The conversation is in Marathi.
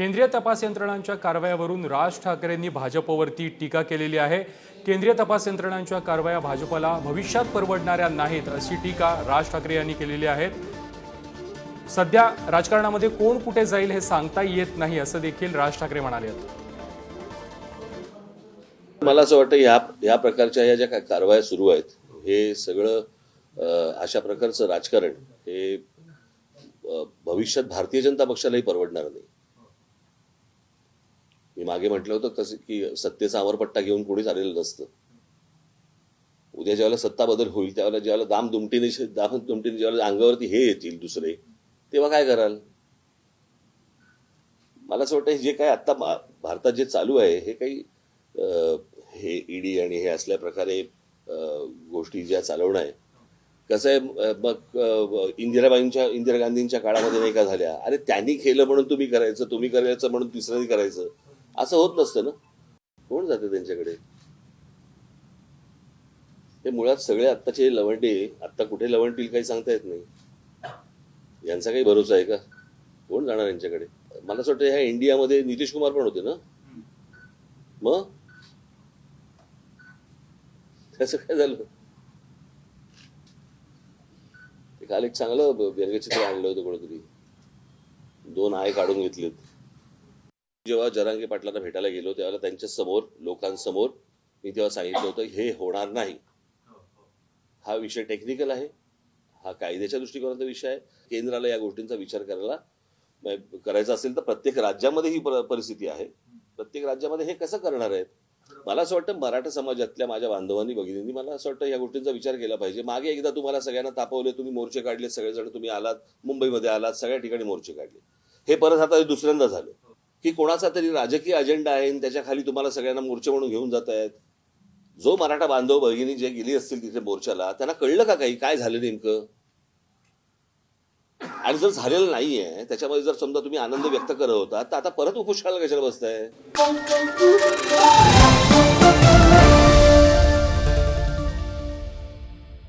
केंद्रीय तपास यंत्रणांच्या कारवायावरून राज ठाकरेंनी भाजपवरती टीका केलेली आहे. केंद्रीय तपास यंत्रणांच्या कारवाया भाजपला भविष्यात परवडणाऱ्या नाहीत अशी टीका राज ठाकरे यांनी केलेली आहे. सध्या राजकारणामध्ये कोण कुठे जाईल हे सांगता येत नाही असं देखील राज ठाकरे म्हणाले मला असं वाटतं या या प्रकारच्या ह्या ज्या काही कारवाया सुरू आहेत हे सगळं अशा प्रकारचं राजकारण हे भविष्यात भारतीय जनता पक्षालाही परवडणार नाही. मी मागे म्हटलं होतं कसं की सत्तेचा अमरपट्टा घेऊन कोणीच आलेलं नसतं. उद्या ज्यावेळेला सत्ता बदल होईल त्यावेळेला ज्यावेळेला दाम दुमटीने दाम दुमटीने ज्यावेळेला अंगावरती हे येतील दुसरे तेव्हा काय कराल? मला असं वाटतं जे काय आता भारतात जे चालू आहे हे काही हे ईडी आणि हे असल्या प्रकारे गोष्टी ज्या चालवणं आहे कसं आहे मग इंदिराबाईंच्या इंदिरा गांधींच्या काळामध्ये नाही का झाल्या? अरे त्यांनी केलं म्हणून तुम्ही करायचं तुम्ही करायचं म्हणून तिसऱ्यांनी करायचं. असं होत नसतं ना. कोण जाते त्यांच्याकडे? हे मुळात सगळे आत्ताचे लवंडे आत्ता कुठे लवंडतील काही सांगता येत नाही. यांचा काही भरोसा आहे का? कोण जाणार यांच्याकडे? मला असं वाटतं ह्या इंडियामध्ये नितीश कुमार पण होते ना. मग? त्याचं काय झालं? ते काल एक चांगलं व्यंगचित्र आणलं होतं कोणीतरी. दोन आय काढून घेतलेत. जेव्हा जरांगे पाटलांना भेटायला गेलो त्यावेळेला त्यांच्यासमोर लोकांसमोर मी तेव्हा सांगितलं होतं हे होणार नाही. हा विषय टेक्निकल आहे. हा कायद्याच्या दृष्टिकोनाचा विषय आहे. केंद्राला या गोष्टींचा विचार करायला करायचा असेल तर प्रत्येक राज्यामध्ये ही परिस्थिती आहे. प्रत्येक राज्यामध्ये हे कसं करणार आहेत? मला असं वाटतं मराठा समाजातल्या माझ्या बांधवांनी भगिनींनी मला असं वाटतं या गोष्टींचा विचार केला पाहिजे. मागे एकदा तुम्हाला सगळ्यांना तापवले तुम्ही मोर्चे काढले सगळेजण तुम्ही आलात मुंबईमध्ये आलात सगळ्या ठिकाणी मोर्चे काढले. हे परत आता दुसऱ्यांदा झालं. की कोणाचा तरी राजकीय अजेंडा आहे आणि त्याच्याखाली तुम्हाला सगळ्यांना मोर्चे म्हणून घेऊन जात आहेत. जो मराठा बांधव भगिनी जे गेली असतील तिथे मोर्चाला त्यांना कळलं का काही? काय झालं नेमकं? आणि जर झालेलं नाहीये त्याच्यामध्ये जर समजा तुम्ही आनंद व्यक्त करत होता तर आता परत उपोषणाला कशाला बसताय?